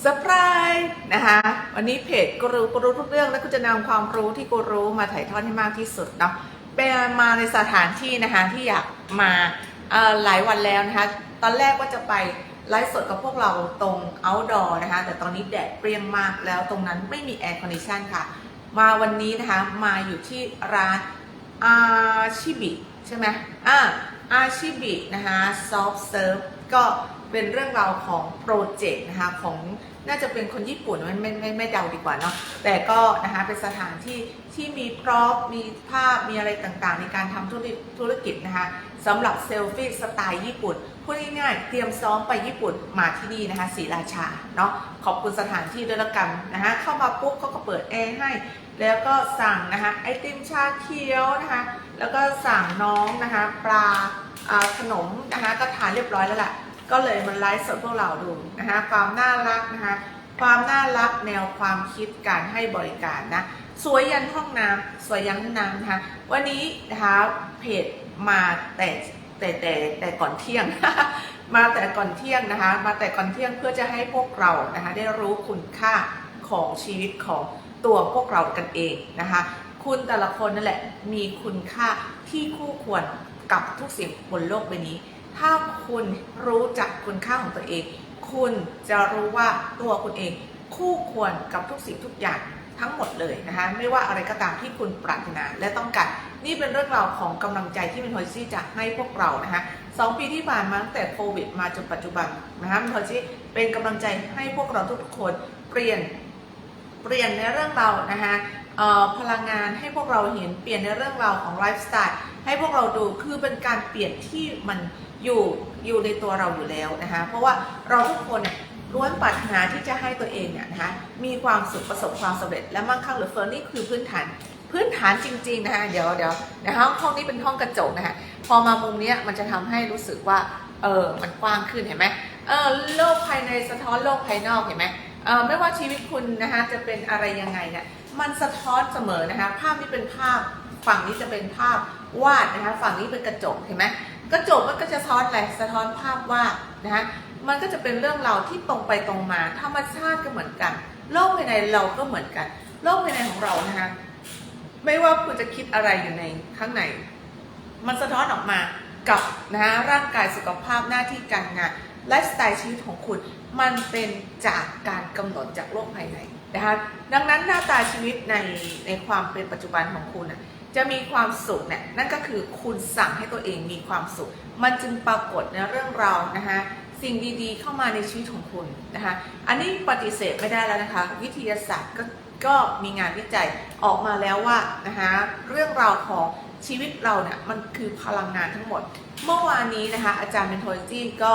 เซอร์ไพรส์นะคะวันนี้เพจกูรู้กูรู้ทุกเรื่อง แล้วก็จะนำความรู้ที่กูรู้มาถ่ายทอดให้มากที่สุดเนาะเป็นมาในสถานที่นะคะที่อยากมาหลายวันแล้วนะคะ ตอนแรกว่าจะไปไลฟ์สดกับพวกเราตรง outdoor นะคะ แต่ตอนนี้แดดเปรี้ยงมากแล้วตรงนั้นไม่มีแอร์คอนดิชันค่ะ มาวันนี้นะคะมาอยู่ที่ร้านอาชิบิใช่ไหมอ่าอาชิบินะคะซอฟเซิร์ฟ ก็เป็นเรื่องราวของโปรเจกต์นะคะของน่าจะเป็นคนญี่ปุ่นไม่ไม่ไม่ไม่เดาดีกว่าเนาะแต่ก็นะคะเป็นสถานที่ที่มีพร็อพมีภาพมีอะไรต่างๆ ในการทำธุรกิจธุรกิจนะคะสำหรับเซลฟี่สไตล์ญี่ปุ่นพูดง่ายๆเตรียมซ้อมไปญี่ปุ่นมาที่นี่นะคะศรีราชาเนาะขอบคุณสถานที่ด้วยละกันนะคะเข้ามาปุ๊บเขาก็เปิดแอร์ให้ แล้วก็สั่งนะคะไอติมชาเขียวนะคะแล้วก็สั่งน้องนะคะปลาขนมนะคะก็ทานเรียบร้อยแล้วแหละ ก็เลยมาไลฟ์สดพวกเราดูนะคะความน่ารักนะคะความน่ารักแนวความคิดการให้บริการนะสวยยันห้องน้ำสวยยันห้องน้ำนะคะวันนี้นะคะเพจมาแต่แต่แต่แต่ก่อนเที่ยง มาแต่ก่อนเที่ยงนะคะ มาแต่ก่อนเที่ยงเพื่อจะให้พวกเรานะคะได้รู้คุณค่าของชีวิตของตัวพวกเรากันเองนะคะ คุณแต่ละคนนั่นแหละมีคุณค่าที่คู่ควรกับทุกสิ่งบนโลกใบนี้ ถ้าคุณรู้จักคุณค่าของตัวเอง คุณจะรู้ว่าตัวคุณเองคู่ควรกับทุกสิ่งทุกอย่างทั้งหมดเลยนะคะ ไม่ว่าอะไรก็ตามที่คุณปรารถนาและต้องการ นี่เป็นเรื่องราวของกำลังใจที่มินโฮซี่จะให้พวกเรานะคะสองปีที่ผ่านมาตั้งแต่โควิดมาจนปัจจุบันนะคะมินโฮซี่เป็นกำลังใจให้พวกเราทุกคนเปลี่ยนเปลี่ยนในเรื่องเรานะคะพลังงานให้พวกเราเห็นเปลี่ยนในเรื่องราวของไลฟ์สไตล์ ให้พวกเราดูคือเป็นการเปลี่ยนที่มันอยู่อยู่ในตัวเราอยู่แล้วนะคะ เพราะว่าเราทุกคนเนี่ยล้วนปรารถนาที่จะให้ตัวเองเนี่ยนะคะมีความสุขประสบความสำเร็จ และมั่งคั่งหรือเฟิร์นนี่คือพื้นฐานพื้นฐานจริง ๆนะคะเดี๋ยวเดี๋ยวนะคะห้องนี้เป็นห้องกระจกนะคะพอมามุมนี้มันจะทำให้รู้สึกว่าเออมันกว้างขึ้นเห็นไหมเออโลกภายในสะท้อนโลกภายนอกเห็นไหมเออไม่ว่าชีวิตคุณนะคะจะเป็นอะไรยังไงเนี่ยมันสะท้อนเสมอนะคะภาพนี้เป็นภาพฝั่งนี้จะเป็นภาพ วาดนะคะ ฝั่งนี้เป็นกระจกเห็นไหมกระจกมันก็จะสะท้อนอะไรสะท้อนภาพวาดนะคะมันก็จะเป็นเรื่องเราที่ตรงไปตรงมา ธรรมชาติก็เหมือนกัน โลกภายในเราก็เหมือนกัน โลกภายในของเรานะคะไม่ว่าคุณจะคิดอะไรอยู่ในข้างในมันสะท้อนออกมากับนะะร่างกายสุขภาพหน้าที่การงานไลฟ์สไตล์ชีวิตของคุณมันเป็นจากการกำหนดจากโลกภายในนะคะดังนั้นหน้าตาชีวิตในในความเป็นปัจจุบันของคุณน่ะ จะมีความสุขเนี่ยนั่นก็คือคุณสั่งให้ตัวเองมีความสุข มันจึงปรากฏในเรื่องราวนะคะสิ่งดีๆ เข้ามาในชีวิตของคุณนะคะอันนี้ปฏิเสธไม่ได้แล้วนะคะ วิทยาศาสตร์ก็ก็มีงานวิจัยออกมาแล้วว่านะคะเรื่องราวของชีวิตเราเนี่ยมันคือพลังงานทั้งหมด เมื่อวานนี้นะคะอาจารย์เมนโทจีก็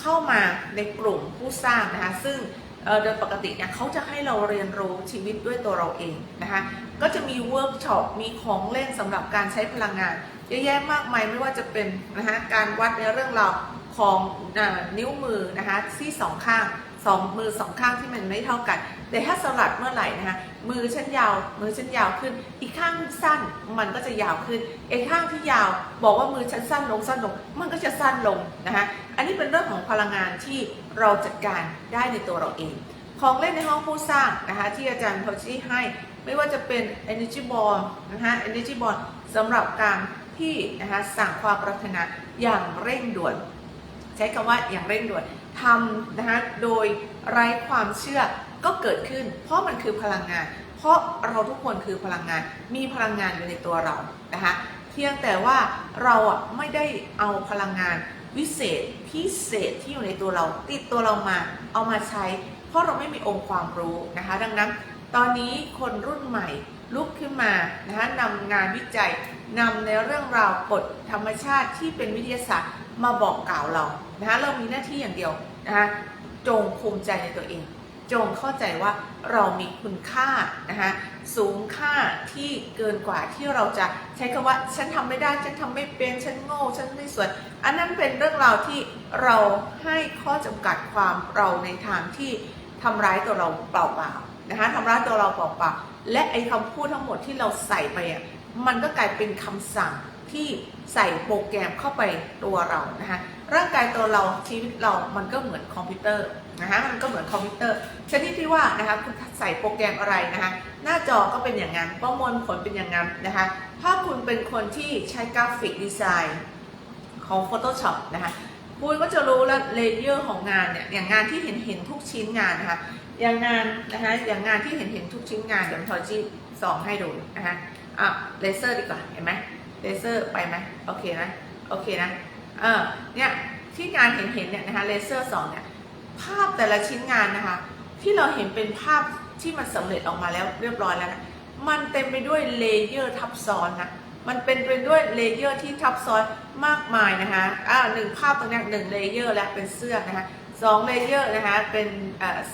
เข้ามาในกลุ่มผู้สร้างนะคะซึ่ง โดยปกติเนี่ยเขาจะให้เราเรียนรู้ชีวิตด้วยตัวเราเองนะคะก็จะมีเวิร์กช็อปมีของเล่นสำหรับการใช้พลังงานเยอะแยะมากมายไม่ว่าจะเป็นนะคะการวัดในเรื่องราวของนิ้วมือนะคะที่สองข้าง สองมือสองข้างที่มันไม่เท่ากัน แต่ถ้าสลัดเมื่อไหร่นะคะมือฉันยาวมือฉันยาวขึ้น อีกข้างสั้นมันก็จะยาวขึ้นอีข้างที่ยาว บอกว่ามือฉันสั้นลงสั้นลง มันก็จะสั้นลงนะคะอันนี้เป็นเรื่องของพลังงานที่เราจัดการได้ในตัวเราเอง ของเล่นในห้องผู้สร้างนะคะที่อาจารย์เขาชี้ให้ไม่ว่าจะเป็น energy ball นะคะ energy ball สำหรับการที่นะคะสั่งความปรารถนาอย่างเร่งด่วน ใช้คำว่าอย่างเร่งด่วน ทำนะคะโดยไร้ความเชื่อก็เกิดขึ้น เพราะมันคือพลังงาน เพราะเราทุกคนคือพลังงาน มีพลังงานอยู่ในตัวเรานะคะเพียงแต่ว่าเราอะไม่ได้เอาพลังงานวิเศษพิเศษที่อยู่ในตัวเรา ติดตัวเรามาเอามาใช้ เพราะเราไม่มีองค์ความรู้นะคะ ดังนั้น ตอนนี้คนรุ่นใหม่ลุกขึ้นมานะคะนำงานวิจัยนำในเรื่องราวกฎธรรมชาติที่เป็นวิทยาศาสตร์มาบอกกล่าวเรานะคะเรามีหน้าที่อย่างเดียว นะคะจงภูมิใจในตัวเอง จงเข้าใจว่าเรามีคุณค่านะคะสูงค่าที่เกินกว่าที่เราจะใช้คำว่า ฉันทำไม่ได้ฉันทำไม่เป็นฉันโง่ฉันไม่สวย อันนั้นเป็นเรื่องราวที่เราให้ข้อจำกัดความเราในทางที่ทำร้ายตัวเราเปล่าๆนะคะทำร้ายตัวเราเปล่าๆและไอ้คำพูดทั้งหมดที่เราใส่ไปอะมันก็กลายเป็นคำสั่งที่ใส่โปรแกรมเข้าไปตัวเรานะคะ ร่างกายตัวเราชีวิตเรามันก็เหมือนคอมพิวเตอร์นะคะมันก็เหมือนคอมพิวเตอร์ชนิดที่ว่านะคะคุณใส่โปรแกรมอะไรนะคะหน้าจอก็เป็นอย่างนั้นประมวลผลเป็นอย่างนั้นนะคะถ้าคุณเป็นคนที่ใช้กราฟิกดีไซน์ของ Photoshop นะคะคุณก็จะรู้แล้วเลเยอร์ของงานเนี่ยอย่างงานที่เห็นเห็นทุกชิ้นงานนะคะอย่างงานนะคะอย่างงานที่เห็นเห็นทุกชิ้นงานเดี๋ยวทอจีสองให้ดูนะคะอะเลเซอร์ดีกว่าเห็นไหมเลเซอร์ไปไหมโอเคนะโอเคนะ เออเนี่ยที่งานเห็นเห็นเนี่ยนะคะเลเซอร์สองเนี่ยภาพแต่ละชิ้นงานนะคะ ที่เราเห็นเป็นภาพที่มันสำเร็จออกมาแล้วเรียบร้อยแล้วนะมันเต็มไปด้วยเลเยอร์ทับซ้อนนะมันเป็นไปด้วยเลเยอร์ที่ทับซ้อนมากมายนะคะอ่าหนึ่งภาพตรงนี้หนึ่งเลเยอร์แล้วเป็นเสื้อนะคะสองเลเยอร์นะคะเป็น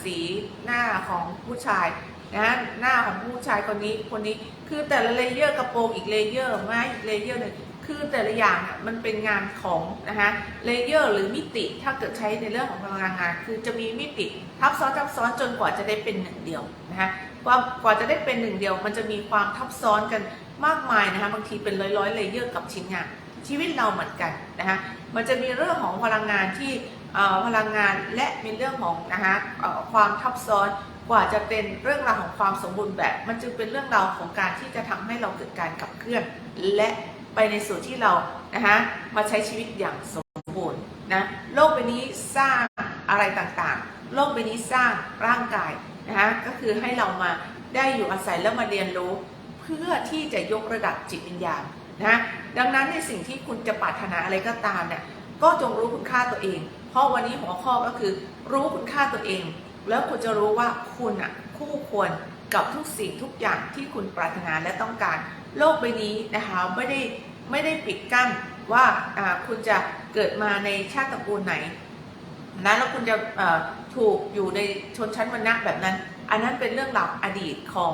สีหน้าของผู้ชายนะหน้าของผู้ชายคนนี้คนนี้คือแต่ละเลเยอร์กระโปรงอีกเลเยอร์ไม้อีกเลเยอร์หนึ่ง คือแต่ละอย่างอะมันเป็นงานของนะคะเลเยอร์หรือมิติถ้าเกิดใช้ในเรื่องของพลังงาน คือจะมีมิติทับซ้อนทับซ้อนจนกว่าจะได้เป็นหนึ่งเดียวนะคะกว่ากว่าจะได้เป็นหนึ่งเดียว มันจะมีความทับซ้อนกันมากมายนะคะบางทีเป็นร้อยร้อยๆเลเยอร์กับชิ้นงาน ชีวิตเราเหมือนกันนะคะมันจะมีเรื่องของพลังงานที่เอ่อพลังงานและมีเรื่องของนะคะเอ่อความทับซ้อนกว่าจะเป็นเรื่องราวของความสมบูรณ์แบบ มันจึงเป็นเรื่องราวของการที่จะทำให้เราเกิดการขับเคลื่อน และ ไปในส่ที่เรานะคะมาใช้ชีวิตอย่างสมบูรณ์นะโลกใบนี้สร้างอะไรต่างๆ โลกใบนี้สร้างร่างกายนะคะก็คือให้เรามาได้อยู่อาศัยแล้วมาเรียนรู้ เพื่อที่จะยกระดับจิตวิญญาณนะดังนั้นในสิ่งที่คุณจะปรารถนาอะไรก็ตามเนี่ยก็จงรู้คุณค่าตัวเอง เพราะวันนี้หัวข้อก็คือ รู้คุณค่าตัวเอง แล้วคุณจะรู้ว่าคุณอะคู่ควรกับทุกสิ่งทุกอย่างที่คุณปรารถนาและต้องการ โลกใบนี้นะคะไม่ได้ไม่ได้ปิดกั้นว่าคุณจะเกิดมาในชาติตระกูลไหนนะแล้วคุณจะถูกอยู่ในชนชั้นวรรณะแบบนั้น อันนั้นเป็นเรื่องราวอดีตของ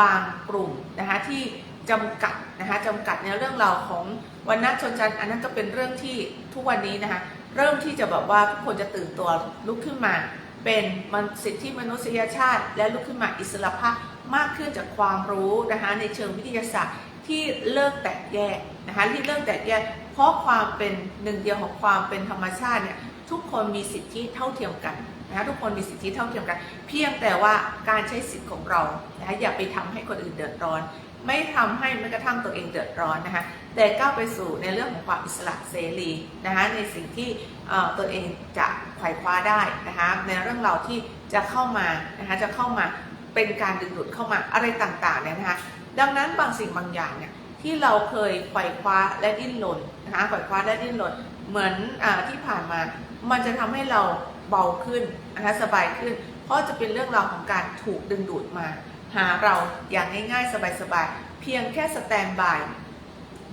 บางกลุ่มนะคะที่จำกัดนะคะจำกัดในเรื่องราวของวรรณะชนชั้น อันนั้นก็เป็นเรื่องที่ทุกวันนี้นะคะเริ่มที่จะแบบว่าทุกคนจะตื่นตัวลุกขึ้นมา เป็นมันสิทธิมนุษยชาติ และลุกขึ้นมาอิสระภาพ มากขึ้นจากความรู้นะคะในเชิงวิทยาศาสตร์ที่เลิกแตกแยกนะคะที่เลิกแตกแยก เพราะความเป็นหนึ่งเดียวของความเป็นธรรมชาติเนี่ยทุกคนมีสิทธิเท่าเทียมกันนะคะทุกคนมีสิทธิเท่าเทียมกัน เพียงแต่ว่าการใช้สิทธิของเรานะคะอย่าไปทำให้คนอื่นเดือดร้อน ไม่ทำให้แม้กระทั่งตัวเองเดือดร้อนนะคะแต่ก้าวไปสู่ในเรื่องของความอิสระเสรีนะคะในสิ่งที่เอ่อตัวเองจะไขว่คว้าได้นะคะในเรื่องเราวที่จะเข้ามานะคะจะเข้ามา เป็นการดึงดูดเข้ามาอะไรต่างๆเนี่ยนะคะดังนั้นบางสิ่งบางอย่างเนี่ยที่เราเคยไขว่คว้าและดิ้นรนนะคะไขว่คว้าและดิ้นรนเหมือนอาที่ผ่านมา มันจะทำให้เราเบาขึ้นนะคะสบายขึ้น เพราะจะเป็นเรื่องราวของการถูกดึงดูดมา หาเราอย่างง่ายๆ สบายๆ เพียงแค่สแตนบาย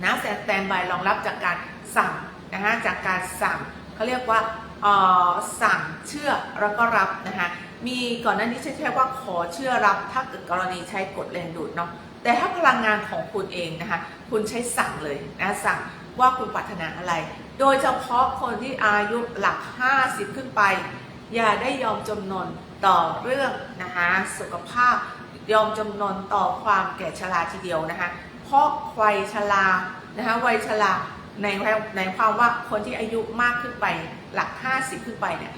นะสแตนบายรองรับจากการสั่งนะคะจากการสั่งเขาเรียกว่าอ่อสั่งเชื่อแล้วก็รับนะคะ มีก่อนหน้านี้ใช้แค่ว่าขอเชื่อรับถ้าเกิดกรณีใช้กฎแรงดูดเนาะแต่ถ้าพลังงานของคุณเองนะคะคุณใช้สั่งเลยนะสั่งว่าคุณปรารถนาอะไร โดยเฉพาะคนที่อายุหลัก 50 ขึ้นไป อย่าได้ยอมจำนนต่อเรื่องนะคะสุขภาพยอมจำนนต่อความแก่ชราทีเดียวนะคะเพราะวัยชรานะคะวัยชราในในความว่าคนที่อายุมากขึ้นไปหลัก 50 ขึ้นไปเนี่ย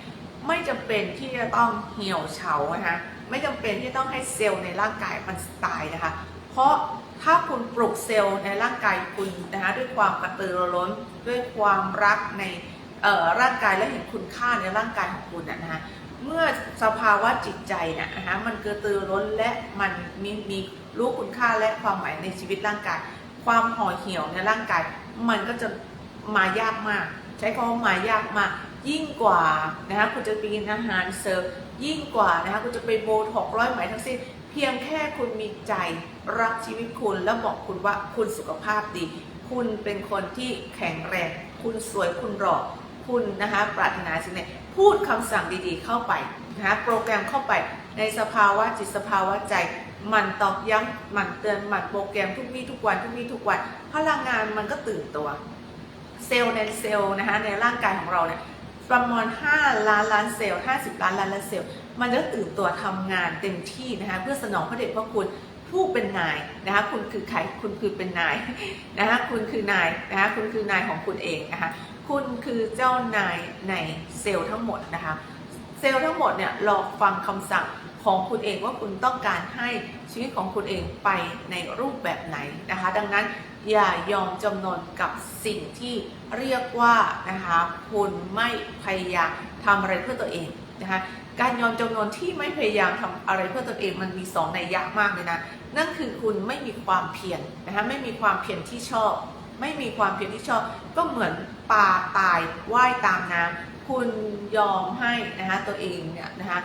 ไม่จำเป็นที่จะต้องเหี่ยวเฉานะคะไม่จำเป็นที่ต้องให้เซลล์ในร่างกายมันตายนะคะ เพราะถ้าคุณปลุกเซลล์ในร่างกายคุณนะคะด้วยความกระตือรือร้นด้วยความรักในร่างกายและเห็นคุณค่าในร่างกายของคุณนะคะเมื่อสภาวะจิตใจเนี่ยนะคะมันกระตือรือร้นและมันมีมีรู้คุณค่าและความหมายในชีวิตร่างกาย ความห่อเหี่ยวในร่างกาย มันก็จะมายากมาก ใช้คำว่ามายากมาก ยิ่งกว่านะคะคุณจะไปกินอาหารเสริมยิ่งกว่านะคะคุณจะไปโบท็อกร้อยไหมทั้งสิ้นเพียงแค่คุณมีใจรักชีวิตคุณแล้วบอกคุณว่าคุณสุขภาพดี คุณเป็นคนที่แข็งแรงคุณสวยคุณหล่อคุณนะคะปรารถนาสิ่งไหนพูดคำสั่งดีๆเข้าไปนะคะโปรแกรมเข้าไปในสภาวะจิตสภาวะใจมันตอกย้ำมันเตือนมันโปรแกรมทุกวี่ทุกวันทุกวี่ทุกวันพลังงานมันก็ตื่นตัว เซลล์ในเซลล์นะคะในร่างกายของเราเนี่ย ประมาณ 5 ล้านล้านเซลล์ 50 ล้านล้านล้านเซลล์ มันจะตื่นตัวทำงานเต็มที่นะคะเพื่อสนองพระเดชพระคุณผู้เป็นนายนะคะคุณคือใครคุณคือเป็นนายนะคะคุณคือนายนะคะคุณคือนายของคุณเองนะคะคุณคือเจ้านายในเซลล์ทั้งหมดนะคะเซลล์ทั้งหมดเนี่ยรอฟังคำสั่งของคุณเองว่าคุณต้องการให้ชีวิตของคุณเองไปในรูปแบบไหนนะคะ ดังนั้น อย่ายอมจำนนกับสิ่งที่เรียกว่านะคะคุณไม่พยายามทำอะไรเพื่อตัวเองนะคะการยอมจำนนที่ไม่พยายามทำอะไรเพื่อตัวเองมันมีสองในยยะมากเลยนะนั่นคือคุณไม่มีความเพียรนะคะไม่มีความเพียรที่ชอบ ไม่มีความเพียรที่ชอบ ก็เหมือนปลาตายว่ายตามน้ำ คุณยอมให้นะคะตัวเองเนี่ยนะคะ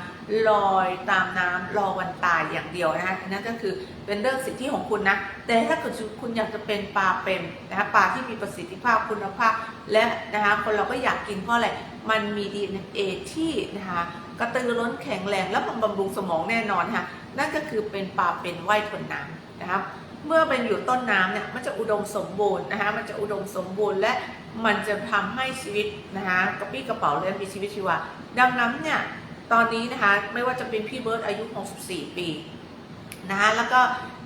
ลอยตามน้ำรอวันตายอย่างเดียวนะคะนั่นก็คือเป็นเรื่องสิทธิของคุณนะ แต่ถ้าเกิดคุณอยากจะเป็นปลาเป็นนะคะปลาที่มีประสิทธิภาพคุณภาพ และนะคะคนเราก็อยากกินเพราะอะไรมันมี DNA ที่นะคะกระตือร้นแข็งแรงและบำรุงสมองแน่นอนนะคะนั่นก็คือเป็นปลาเป็นว่ายทนน้ำนะครับเมื่อเป็นอยู่ต้นน้ำเนี่ยมันจะอุดมสมบูรณ์นะคะมันจะอุดมสมบูรณ์และ มันจะทำให้ชีวิตนะคะกระปี้กระเป๋าเลยมีชีวิตชีวา ดังนั้นเนี่ยตอนนี้นะคะไม่ว่าจะเป็นพี่เบิร์ตอายุ 64 ปีนะคะแล้วก็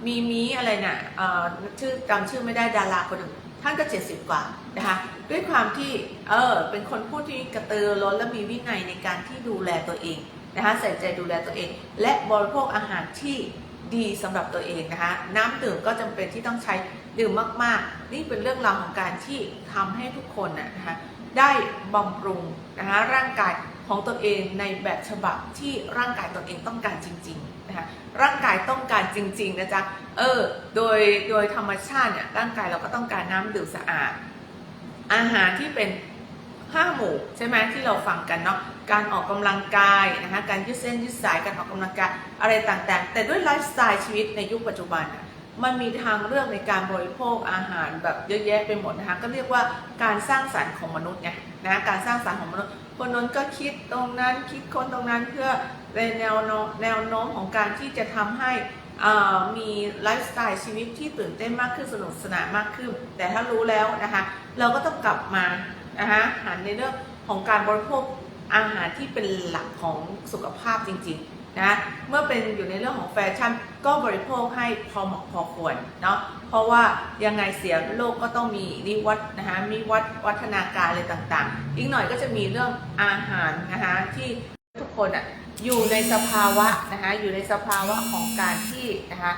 มีมีอะไรเนี่ยเอ่อชื่อจำชื่อไม่ได้ดาราคนหนึ่งท่านก็ 70 กว่านะคะด้วยความที่เออเป็นคนพูดที่กระตือร้นและมีวินัยในการที่ดูแลตัวเองนะคะใส่ใจดูแลตัวเอง และบริโภคอาหารที่ดีสำหรับตัวเองนะคะน้ำดื่มก็จำเป็นที่ต้องใช้ ดื่มมากๆ นี่เป็นเรื่องราวของการที่ทำให้ทุกคนนะนะคะได้บำรุงนะคะร่างกายของตัวเองในแบบฉบับที่ร่างกายตัวเองต้องการจริงๆนะคะร่างกายต้องการจริงๆนะจ๊ะเออโดยโดยธรรมชาติเนี่ยร่างกายเราก็ต้องการน้ำดื่มสะอาด อาหารที่เป็นห้าหมู่ใช่ไหมที่เราฟังกันเนาะการออกกำลังกายนะคะการยืดเส้นยืดสายการออกกำลังกายอะไรต่างๆ แต่ด้วยไลฟ์สไตล์ชีวิตในยุคปัจจุบัน มันมีทางเลือกในการบริโภคอาหารแบบเยอะแยะไปหมดนะคะก็เรียกว่าการสร้างสรรค์ของมนุษย์ไงนะการสร้างสรรค์ของมนุษย์คนนั้นก็คิดตรงนั้นคิดคนตรงนั้นเพื่อเป็นแนวโน้มแนวโน้มของการที่จะทำให้มีไลฟ์สไตล์ชีวิตที่ตื่นเต้นมากขึ้นสนุกสนานมากขึ้น แต่ถ้ารู้แล้วนะคะ เราก็ต้องกลับมานะคะหันในเรื่องของการบริโภคอาหารที่เป็นหลักของสุขภาพจริง ๆ นะเมื่อเป็นอยู่ในเรื่องของแฟชั่นก็บริโภคให้พอเหมาะพอควรเนาะเพราะว่ายังไงเสียโลกก็ต้องมีนิวัฒนะคะมีวัฒวัฒนาการอะไรต่างๆ อีกหน่อยก็จะมีเรื่องอาหารนะคะที่ทุกคนอะอยู่ในสภาวะนะคะอยู่ในสภาวะของการที่นะคะ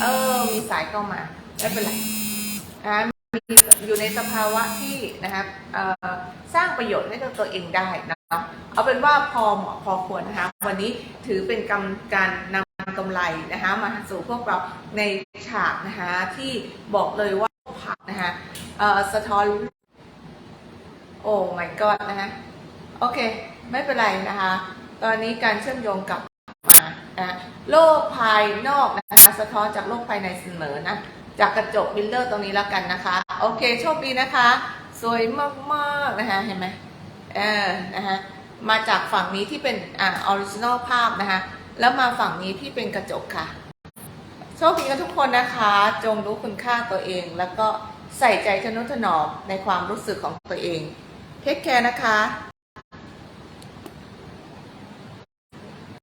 เออมีสายเข้ามาไม่เป็นไรนะคะอยู่ในสภาวะที่นะคะเอ่อสร้างประโยชน์ให้กับตัวเองได้นะ เอาเป็นว่าพอเหมาะพอควรนะคะ วันนี้ถือเป็นกำการนำกำไรนะคะ มาสู่พวกเราในฉากนะคะที่บอกเลยว่าผักนะคะเอ่อสะท้อนโอ้ my god นะคะโอเค ไม่เป็นไรนะคะ ตอนนี้การเชื่อมโยงกลับมานะโลกภายนอกนะคะสะท้อนจากโลกภายในเสมอนะจากกระจกมิลเลอร์ตรงนี้แล้วกันนะคะ โอเคโชคดีนะคะ สวยมากๆนะคะเห็นไหม เออนะคะมาจากฝั่งนี้ที่เป็นอ่าออริจินอลภาพนะคะแล้วมาฝั่งนี้ที่เป็นกระจกค่ะ โชคดีกันทุกคนนะคะ จงรู้คุณค่าตัวเอง แล้วก็ใส่ใจทนุถนอมในความรู้สึกของตัวเองเทคแคร์นะคะ